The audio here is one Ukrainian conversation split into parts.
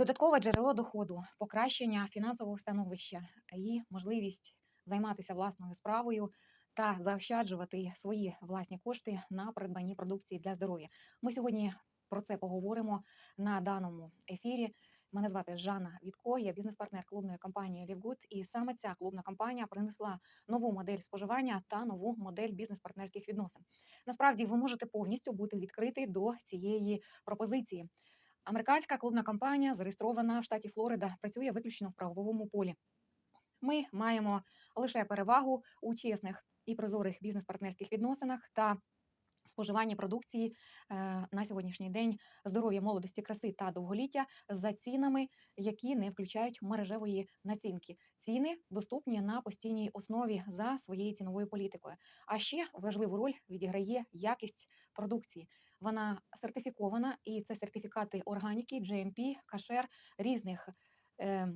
Додаткове джерело доходу, покращення фінансового становища і можливість займатися власною справою та заощаджувати свої власні кошти на придбанні продукції для здоров'я. Ми сьогодні про це поговоримо на даному ефірі. Мене звати Жанна Вітко, я бізнес-партнер клубної компанії Лівгуд. І саме ця клубна компанія принесла нову модель споживання та нову модель бізнес-партнерських відносин. Насправді ви можете повністю бути відкритий до цієї пропозиції. Американська клубна компанія зареєстрована в штаті Флорида, працює виключно в правовому полі. Ми маємо лише перевагу у чесних і прозорих бізнес-партнерських відносинах та споживанні продукції е, на сьогоднішній день здоров'я молодості, краси та довголіття за цінами, які не включають мережевої націнки. Ціни доступні на постійній основі за своєю ціновою політикою. А ще важливу роль відіграє якість продукції. Вона сертифікована, і це сертифікати органіки, GMP, кашер різних. е,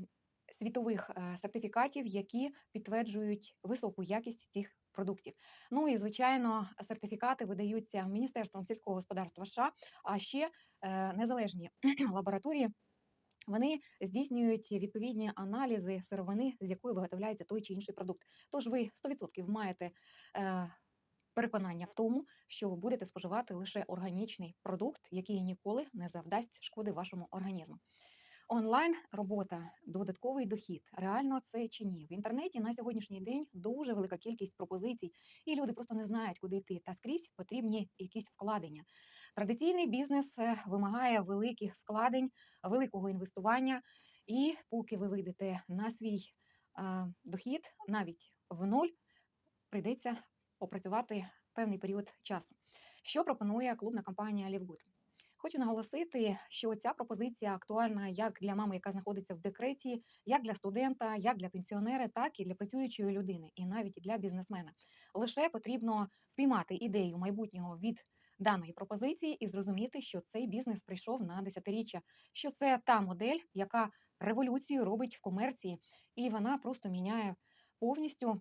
Світових сертифікатів, які підтверджують високу якість цих продуктів. Ну і звичайно, сертифікати видаються Міністерством сільського господарства США, а ще е, незалежні лабораторії. Вони здійснюють відповідні аналізи сировини, з якої виготовляється той чи інший продукт. Тож ви 100% маєте е, переконання в тому, що ви будете споживати лише органічний продукт, який ніколи не завдасть шкоди вашому організму. Онлайн робота, додатковий дохід. Реально це чи ні? В інтернеті на сьогоднішній день дуже велика кількість пропозицій, і люди просто не знають, куди йти. Та скрізь потрібні якісь вкладення. Традиційний бізнес е, вимагає великих вкладень, великого інвестування. І поки ви вийдете на свій е, дохід, навіть в нуль, прийдеться попрацювати певний період часу. Що пропонує клубна компанія Лівгуд? Хочу наголосити, що ця пропозиція актуальна як для мами, яка знаходиться в декреті, як для студента, як для пенсіонера, так і для працюючої людини, і навіть для бізнесмена. Лише потрібно впіймати ідею майбутнього від даної пропозиції і зрозуміти, що цей бізнес прийшов на десятиріччя, що це та модель, яка революцію робить в комерції, і вона просто міняє повністю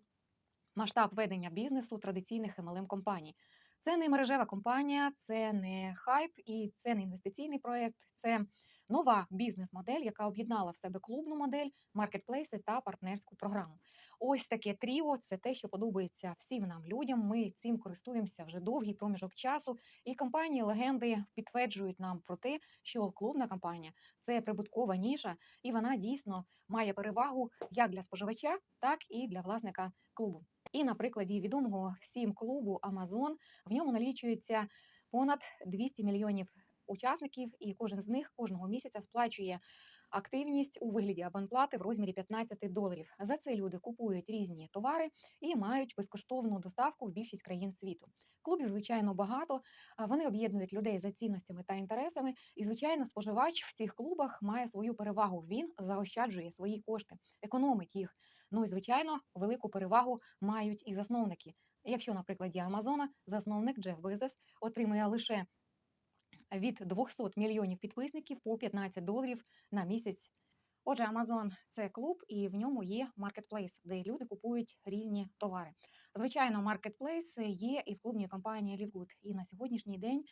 масштаб ведення бізнесу традиційних MLM компаній. Це не мережева компанія, це не хайп і це не інвестиційний проект. Це нова бізнес-модель, яка об'єднала в себе клубну модель, маркетплейси та партнерську програму. Ось таке тріо це те, що подобається всім нам людям. Ми цим користуємося вже довгий проміжок часу. І компанії легенди підтверджують нам про те, що клубна компанія це прибуткова ніша, і вона дійсно має перевагу як для споживача, так і для власника клубу. І на прикладі відомого всім клубу Amazon в ньому налічується понад 200 мільйонів учасників, і кожен з них кожного місяця сплачує активність у вигляді абонплати в розмірі 15 доларів. За це люди купують різні товари і мають безкоштовну доставку в більшість країн світу. Клубів, звичайно, багато. Вони об'єднують людей за цінностями та інтересами. І, звичайно, споживач в цих клубах має свою перевагу. Він заощаджує свої кошти, економить їх. Ну і звичайно, велику перевагу мають і засновники. Якщо, на прикладі Амазона, засновник Джеф Безос отримує лише від 200 мільйонів підписників по 15 доларів на місяць. Отже, Amazon – це клуб, і в ньому є маркетплейс, де люди купують різні товари. Звичайно, маркетплейс є і в клубній компанії Лівгуд. І на сьогоднішній день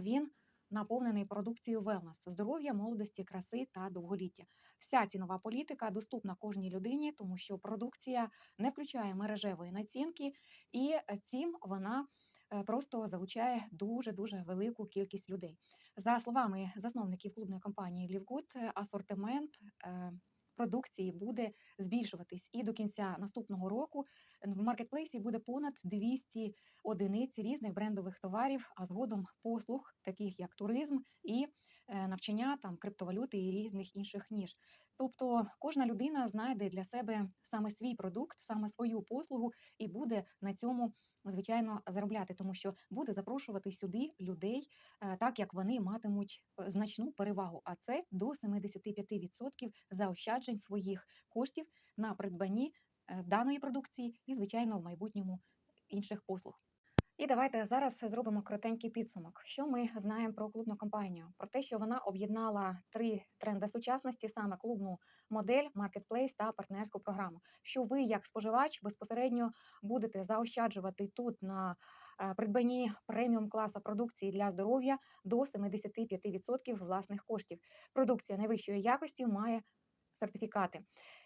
він наповнений продукцією wellness – здоров'я, молодості, краси та довголіття. Вся цінова політика доступна кожній людині, тому що продукція не включає мережевої націнки, і цим вона е, просто залучає дуже дуже велику кількість людей. За словами засновників клубної компанії Лівгуд, асортимент е, продукції буде збільшуватись, і до кінця наступного року в маркетплейсі буде понад 200 одиниць різних брендових товарів, а згодом послуг, таких як туризм і е, навчання там криптовалюти і різних інших ніж. Тобто кожна людина знайде для себе саме свій продукт, саме свою послугу, і буде на цьому звичайно заробляти, тому що буде запрошувати сюди людей, е, так як вони матимуть е, значну перевагу. А це до 75% заощаджень своїх коштів на придбанні е, даної продукції і, звичайно, в майбутньому інших послуг. І давайте зараз зробимо коротенький підсумок. Що ми знаємо про клубну компанію? Про те, що вона об'єднала три тренди сучасності, саме клубну модель, маркетплейс та партнерську програму. Що ви, як споживач, безпосередньо будете заощаджувати тут на е, придбанні преміум класу продукції для здоров'я до 75% власних коштів. Продукція найвищої якості має сертифікати.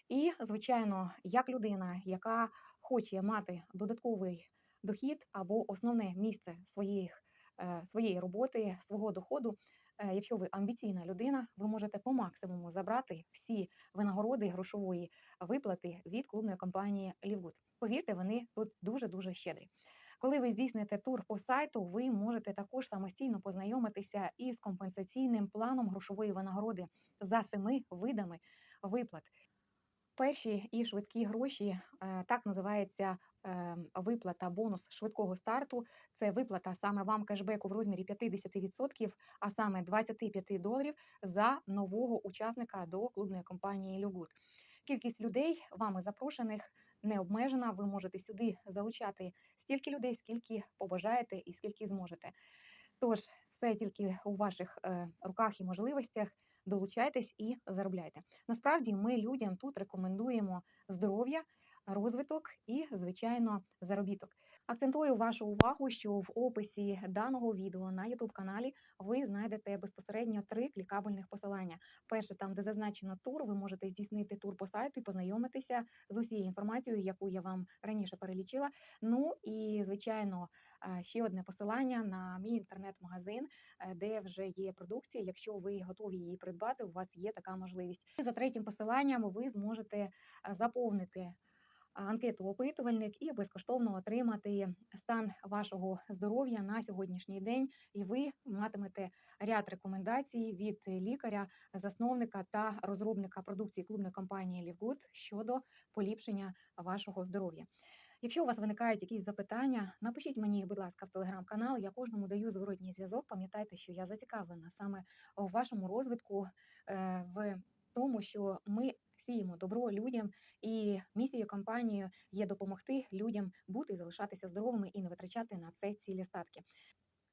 І, звичайно, як людина, яка хоче мати додатковий дохід або основне місце своїх, е, своєї роботи, свого доходу, е, якщо ви амбіційна людина, ви можете по максимуму забрати всі винагороди грошової виплати від клубної компанії Лівгуд. Повірте, вони тут дуже-дуже щедрі. Коли ви здійсните тур по сайту, ви можете також самостійно познайомитися із компенсаційним планом грошової винагороди за семи видами виплат. Перші і швидкі гроші, е, так називається е, виплата бонус швидкого старту. Це виплата саме вам кешбеку в розмірі 50%, а саме 25 доларів за нового учасника до клубної компанії Люгут. Кількість людей вами запрошених не обмежена. Ви можете сюди залучати стільки людей, скільки побажаєте і скільки зможете. Тож, все тільки у ваших е, руках і можливостях. Долучайтесь і заробляйте. Насправді ми людям тут рекомендуємо здоров'я, розвиток і, звичайно, заробіток. Акцентую вашу увагу, що в описі даного відео на youtube каналі ви знайдете безпосередньо три клікабельних посилання. Перше, там, де зазначено тур, ви можете здійснити тур по сайту і познайомитися з усією інформацією, яку я вам раніше перелічила. Ну і звичайно, ще одне посилання на мій інтернет-магазин, е, де вже є продукція. Якщо ви готові її придбати, у вас є така можливість. За третім посиланням ви зможете е, заповнити анкету опитувальник і безкоштовно отримати стан вашого здоров'я на сьогоднішній день. І ви матимете ряд рекомендацій від лікаря, засновника та розробника продукції клубної компанії Лівгуд щодо поліпшення вашого здоров'я. Якщо у вас виникають якісь запитання, напишіть мені, будь ласка, в телеграм-канал. Я кожному даю зворотній зв'язок. Пам'ятайте, що я зацікавлена саме у вашому розвитку, е, в тому, що ми сіємо добро людям, і місією компанії є допомогти людям бути і залишатися здоровими і не витрачати на це цілі статки.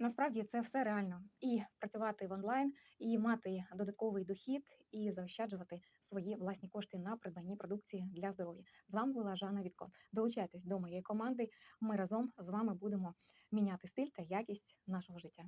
Насправді це все реально і працювати в онлайн, і мати додатковий дохід, і заощаджувати свої власні кошти на придбанні продукції для здоров'я. З вами була Жанна Вітко. Долучайтесь до моєї команди. Ми разом з вами будемо міняти стиль та якість нашого життя.